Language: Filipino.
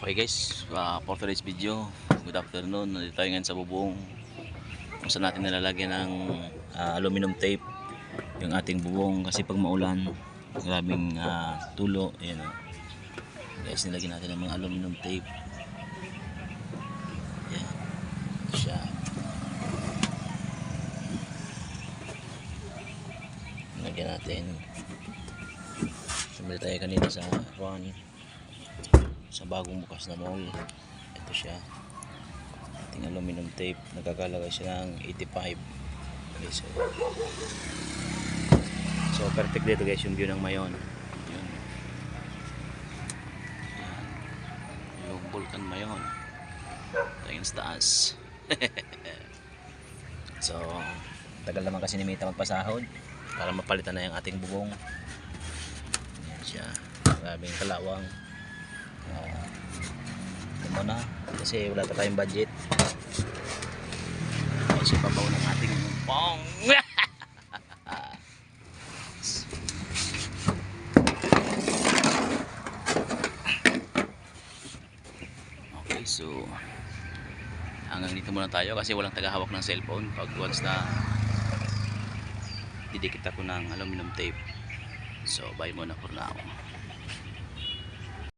Okay guys, uh, for today's video, good afternoon. Nandito tayo ngayon sa bubong kung saan natin nilalagyan ng ah, aluminum tape yung ating bubong kasi pag maulan, grabing ah, tulo. Ayan o. Guys, nilagyan natin ng mga aluminum tape. Ayan. Siya. Nilagyan natin. Sumali tayo kanina sa Ron sa bagong bukas na mall. Ito siya. Ating aluminum tape. Nagkakalagay siya ng 85 okay, so, so perfect dito guys yung view ng mayon. Yun. Yung vulkan mayon. Tingin sa taas so tagal naman kasi ni Mita magpasahod para mapalitan na yung ating bubong. Yan siya. Grabing kalawang uh, mo na kasi wala pa tayong budget. Ay siya papaw ng ating pong okay so hanggang dito muna tayo kasi walang tagahawak ng cellphone. Pag once na didikit ako ng aluminum tape. So bye muna for now